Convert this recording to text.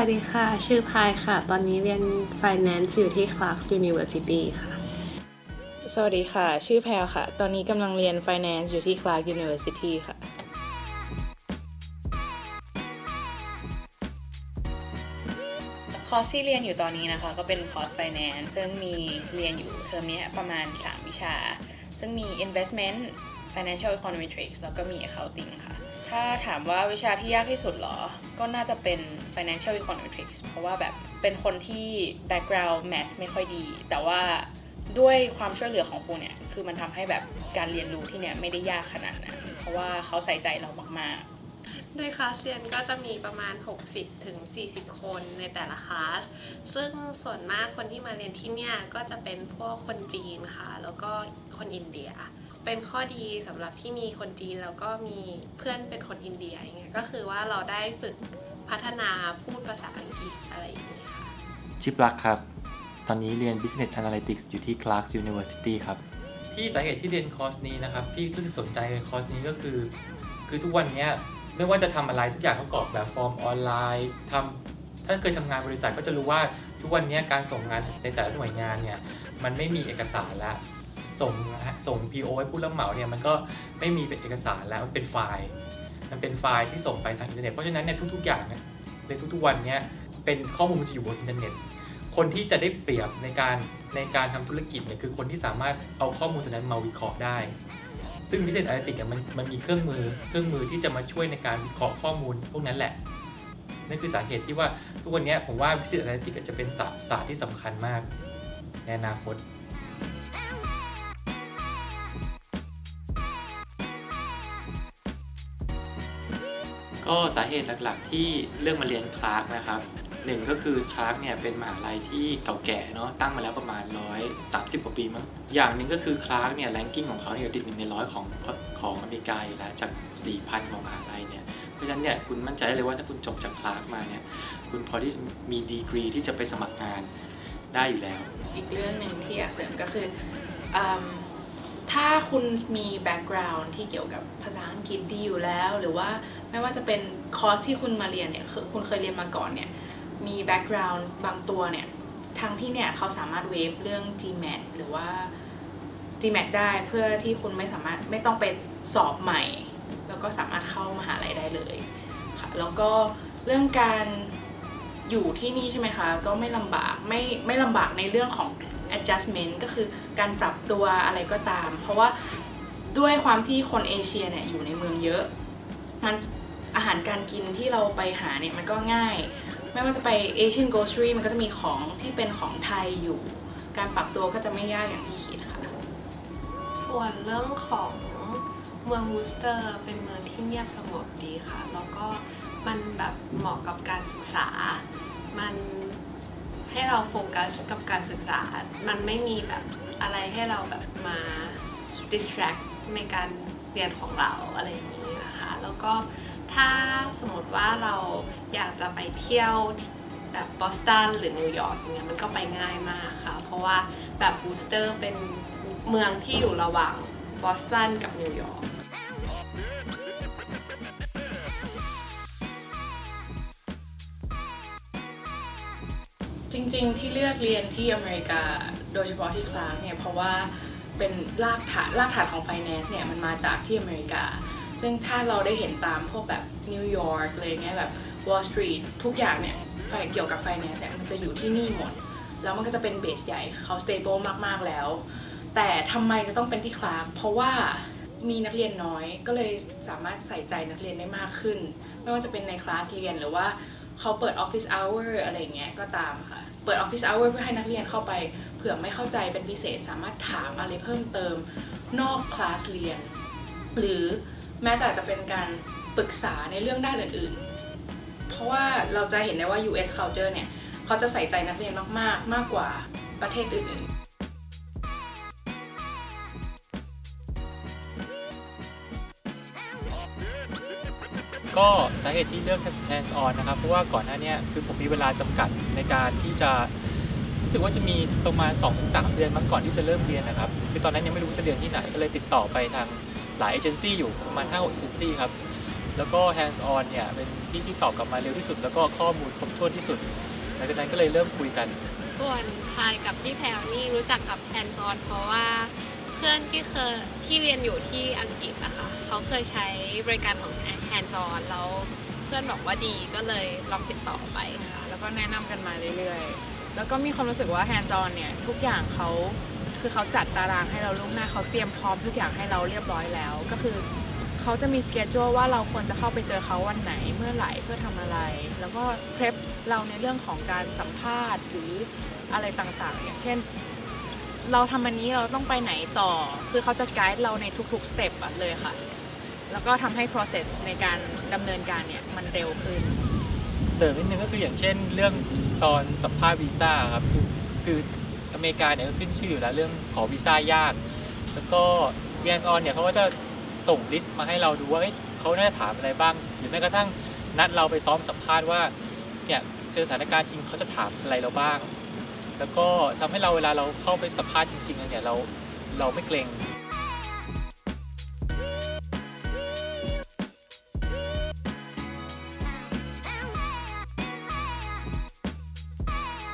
วัสดีค่ะ ชื่อพายค่ะ ตอนนี้เรียน Finance อยู่ที่ Clarks University ค่ะ สวัสดีค่ะ ชื่อแพลค่ะ ตอนนี้กำลังเรียน Finance อยู่ที่ Clark University ค่ะ คอร์สที่เรียนอยู่ตอนนี้นะคะ ก็เป็นคอร์ส Finance ซึ่งมีเรียนอยู่เทอมนี้ประมาณ 3 วิชา ซึ่งมี Investment Financial Econometrics แล้วก็มี Accounting ค่ะ ถ้าถามว่าวิชาที่ยากที่สุดเหรอ ก็น่าจะเป็น Financial Econometrics เพราะว่าแบบเป็นคนที่ background math ไม่ค่อยดี แต่ว่าด้วยความช่วยเหลือของครูเนี่ย คือมันทำให้แบบการเรียนรู้ที่เนี่ยไม่ได้ยากขนาดนั้น เพราะว่าเขาใส่ใจเรามากๆโดยคลาสเรียนก็จะมีประมาณ 60ถึง40 คนในแต่ละคลาส ซึ่งส่วนมากคนที่มาเรียนที่เนี่ยก็จะเป็นพวกคนจีนค่ะ แล้วก็คนอินเดีย เป็นข้อดีสำหรับที่มีคนจีนแล้วก็มีเพื่อนเป็นคนอินเดียอย่างเงี้ยก็คือว่าเราได้ฝึกพัฒนาพูดภาษาอังกฤษอะไรอย่างนี้ค่ะชิปลักครับ ตอนนี้เรียน Business Analytics อยู่ที่ Clark University ครับ ที่สาเหตุที่เรียนคอร์สนี้นะครับที่รู้สึกสนใจในคอร์สนี้ก็คือ คือทุกวันเนี้ยไม่ว่าจะทำอะไรทุกอย่างต้องกรอกแบบฟอร์มออนไลน์ทำถ้าเคยทำงานบริษัทก็จะรู้ว่าทุกวันเนี้ยการส่งงานในแต่ละหน่วยงานเนี่ยมันไม่มีเอกสารแล้ว ส่งส่ง PO ให้ผู้รับเหมาเนี่ยมันก็ไม่มีเป็นเอกสารแล้วมันเป็นไฟล์ มันเป็นไฟล์ที่ส่งไปทางอินเทอร์เน็ตเพราะฉะนั้นเนี่ยทุกๆอย่างเนี่ยในทุกๆวันเนี้ยเป็นข้อมูลมันจะอยู่บนอินเทอร์เน็ตคนที่จะได้เปรียบในการในการทำธุรกิจเนี่ยคือคนที่สามารถเอาข้อมูลตัวนั้นมาวิเคราะห์ได้ ซึ่ง Business Analytics เนี่ยมันมันมีเครื่องมือเครื่องมือที่จะมาช่วยในการวิเคราะห์ข้อมูลพวกนั้นแหละนั่นคือสาเหตุที่ว่าทุกวันนี้ผมว่า Business Analytics จะเป็นศาสตร์ศาสตร์ที่สำคัญมากในอนาคต ก็สาเหตุหลักๆ ที่เลือกมาเรียนคลาร์กนะครับหนึ่งก็คือคลาร์กเนี่ยเป็นมหาลัยที่เก่าแก่เนาะตั้งมาแล้วประมาณ 130 กว่าปีมั้งอย่างหนึ่งก็คือคลาร์กเนี่ยแรงกิ้งของเขาเนี่ยติดหนึ่งในร้อยของของอเมริกาอยู่แล้วจาก 4,000กว่ามหาลัยเนี่ยเพราะฉะนั้นเนี่ยคุณมั่นใจได้เลยว่าถ้าคุณจบจากคลาร์กมาเนี่ยคุณพอที่มีดีกรีที่จะไปสมัครงานได้อยู่แล้ว อีกเรื่องหนึ่งที่อยากเสริมก็คืออ ถ้าคุณมีแบ็กกราวน์ที่เกี่ยวกับภาษาอังกฤษดีอยู่แล้ว หรือว่าไม่ว่าจะเป็นคอร์สที่คุณมาเรียนเนี่ยคือคุณเคยเรียนมาก่อนเนี่ยมีแบ็กกราวน์บางตัวเนี่ยทางที่เนี่ยเขาสามารถเวฟเรื่อง GMAT หรือว่า GMAT ได้เพื่อที่คุณไม่สามารถไม่ต้องไปสอบใหม่ แล้วก็สามารถเข้ามหาลัยได้เลยค่ะแล้วก็เรื่องการอยู่ที่นี่ใช่ไหมคะ ก็ไม่ลำบากไม่ไม่ลำบากในเรื่องของ adjustment ก็คือการปรับตัวอะไรก็ตาม เพราะว่าด้วยความที่คนเอเชียเนี่ยอยู่ในเมืองเยอะ มันอาหารการกินที่เราไปหาเนี่ยมันก็ง่าย ไม่ว่าจะไป Asian grocery มันก็จะมีของที่เป็นของไทยอยู่ การปรับตัวก็จะไม่ยากอย่างที่คิดค่ะ ส่วนเรื่องของเมืองวูสเตอร์ เป็นเมืองที่เงียบสงบดีค่ะ แล้วก็มันแบบเหมาะกับการศึกษา มัน ให้เราโฟกัสกับการศึกษา มันไม่มีแบบอะไรให้เราแบบมา distract ในการเรียนของเราอะไรอย่างนี้นะคะ แล้วก็ถ้าสมมติว่าเราอยากจะไปเที่ยวแบบบอสตันหรือนิวยอร์กอย่างเงี้ยมันก็ไปง่ายมากค่ะ เพราะว่าแบบบูสเตอร์เป็นเมืองที่อยู่ระหว่างบอสตันกับนิวยอร์ก จริงๆ ที่เลือกเรียนที่อเมริกาโดยเฉพาะที่คลาสเนี่ยเพราะว่าเป็นรากฐานรากฐานของ finance เนี่ยมันมาจากที่อเมริกา ซึ่งถ้าเราได้เห็นตามพวกแบบนิวยอร์กเลยเงี้ยแบบ Wall Street ทุกอย่างเนี่ยเกี่ยวกับ finance เนี่ยมันจะอยู่ที่นี่หมด แล้วมันก็จะเป็นเบสใหญ่เขา stable มากๆแล้ว แต่ทำไมจะต้องเป็นที่คลาสเพราะว่ามีนักเรียนน้อยก็เลยสามารถใส่ใจนักเรียนได้มากขึ้น ไม่ว่าจะเป็นในคลาสเรียนหรือว่า เขาเปิด Office Hour อะไรอย่างเงี้ยก็ตามค่ะ เปิด Office Hour เพื่อให้นักเรียนเข้าไปเผื่อไม่เข้าใจเป็นพิเศษสามารถถามอะไรเพิ่มเติมนอกคลาสเรียน หรือแม้แต่จะเป็นการปรึกษาในเรื่องด้านอื่นๆ เพราะว่าเราจะเห็นได้ว่า US culture เนี่ย เขาจะใส่ใจนักเรียนมากๆ มากกว่าประเทศอื่นๆ ก็สาเหตุที่เลือก hands on นะครับ เพราะว่าก่อนหน้านี้คือผมมีเวลาจำกัดในการที่จะรู้สึกว่าจะมีประมาณ 2-3 เดือนมั้งก่อนที่จะเริ่มเรียนนะครับ คือตอนนั้นยังไม่รู้จะเรียนที่ไหนก็เลยติดต่อไปทางหลายเอเจนซี่อยู่ประมาณ5-6เอเจนซี่ครับ แล้วก็ hands on เนี่ยเป็นที่ที่ตอบกลับมาเร็วที่สุด แล้วก็ข้อมูลครบถ้วนที่สุด หลังจากนั้นก็เลยเริ่มคุยกัน ส่วนพายกับพี่แพรวนี่รู้จักกับแฮนซอนเพราะว่า เพื่อนที่เคยที่เรียนอยู่ที่อังกฤษนะคะเขาเคยใช้บริการของแฮนซอนแล้วเพื่อนบอกว่าดีก็เลยลองติดต่อไปค่ะแล้วก็แนะนำกันมาเรื่อยๆ แล้วก็มีความรู้สึกว่าแฮนด์ o อนเนี่ยทุกอย่างเขาคือเขาจัดตารางให้เราล่วงหน้าเขาเตรียมพร้อมทุกอย่างให้เราเรียบร้อยแล้ว ก็คือเขาจะมีสเกจ u ว่าเราควรจะเข้าไปเจอเขาวันไหนเมื่อไหร่เพื่อทำอะไร แล้วก็เพรพเราในเรื่องของการสัมภาษณ์หรืออะไรต่างๆ อย่างเช่น เราทำอันนี้เราต้องไปไหนต่อ คือเขาจะไกด์เราในทุกๆสเต็ปอะเลยค่ะ แล้วก็ทำให้ process ในการดำเนินการเนี่ยมันเร็วขึ้น เสริมนิดนึงก็คืออย่างเช่น เรื่องตอนสัมภาษณ์วีซ่าครับคือคืออเมริกาเนี่ยก็ขึ้นชื่ออยู่แล้วเรื่องขอวีซ่ายาก แล้วก็ v s on เนี่ยเขาก็จะส่งลิสต์มาให้เราดูว่าเอ้ยเขาน่าจะถามอะไรบ้าง หรือแม้กระทั่งนัดเราไปซ้อมสัมภาษณ์ว่าเนี่ยเจอสถานการณ์จริงเขาจะถามอะไรเราบ้าง แล้วก็ทำให้เราเวลาเราเข้าไปสัมภาษณ์จริงๆเนี่ยเราเราไม่เกรง